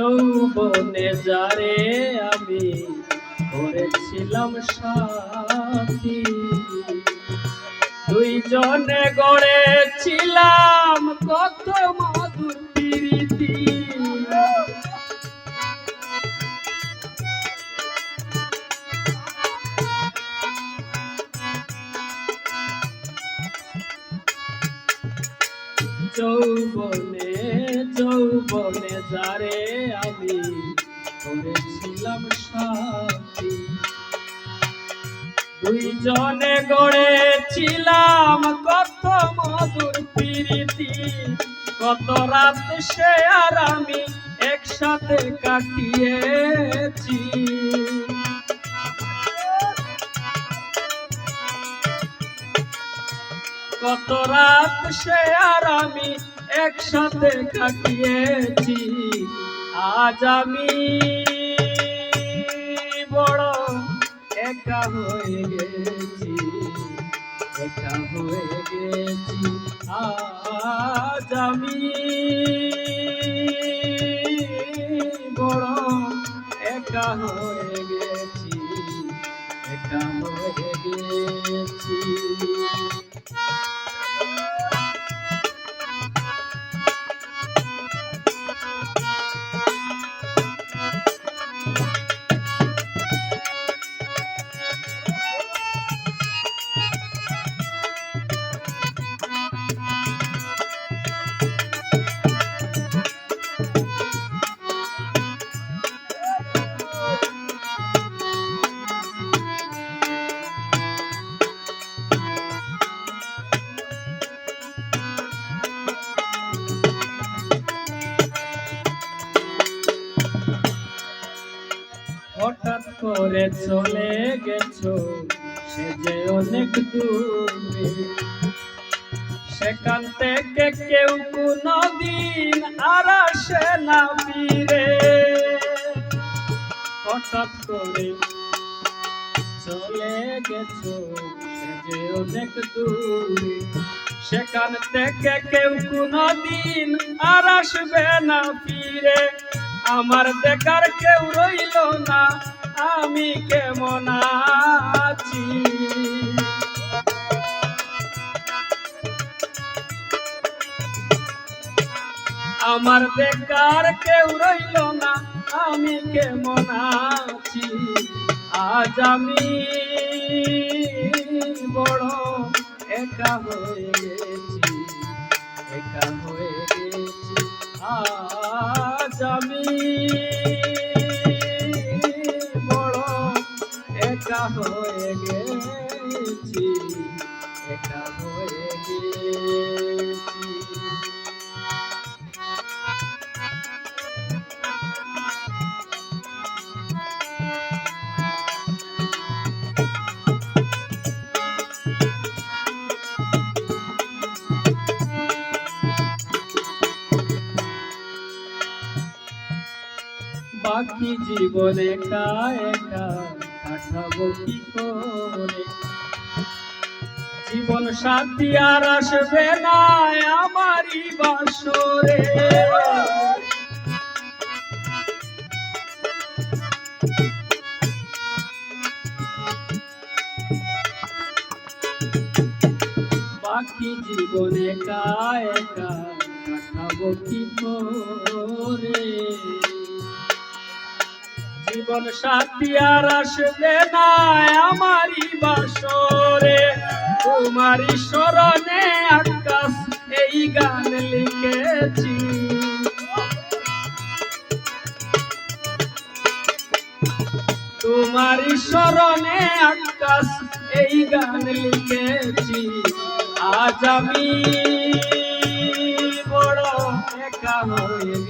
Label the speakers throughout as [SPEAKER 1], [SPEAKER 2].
[SPEAKER 1] যৌবনে যারে আমি করেছিলাম সাথী দুইজনে গড়েছিলাম কত মধুর যৌবনে যারে আমি করেছিলাম সাথী দুইজনে গড়েছিলাম কত মধুর প্রীতি। কত রাত সে আর আমি একসাথে কাটিয়েছি। কত রাত সে আর আমি একসাথে কাটিয়েছি। আজ আমি বড় একা হয়ে গেছি, একা হয়ে গেছি। আজ আমি বড় একা হয়ে Thank you. করে চলে গেছো। সে যে অনেক দূরে। সেখান থেকে কেউ কোনো দিন আর আসে না ফিরে। হঠাৎ করে চলে গেছো, সে যে অনেক দূরে। সেখান থেকে কেউ কোনো দিন আর আসবে না ফিরে। আমার দেখার কেউ রইল না। আমি কেমন আছি? আমার বেকার কেউ রইল না, আমি কেমন আছি? আজ আমি বড় একা হয়ে গেছি, একা হয়ে গেছি। আজ আমি বাকি জীবনে একা একা, কাটাবো কি করে? জীবন সাথী আর আসবে না আমারই বাসরে। বাকি জীবনে একা একা, কাটাবো কি করে? জীবন সাথী আর আসবে না আমারই বাসরে। তোমারই স্মরণে আকাশ এই গান লিখেছি। তোমারই স্মরণে আকাশ এই গান লিখেছি। আজ আমি বড় একা হয়ে গেছি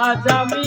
[SPEAKER 1] আজ আমি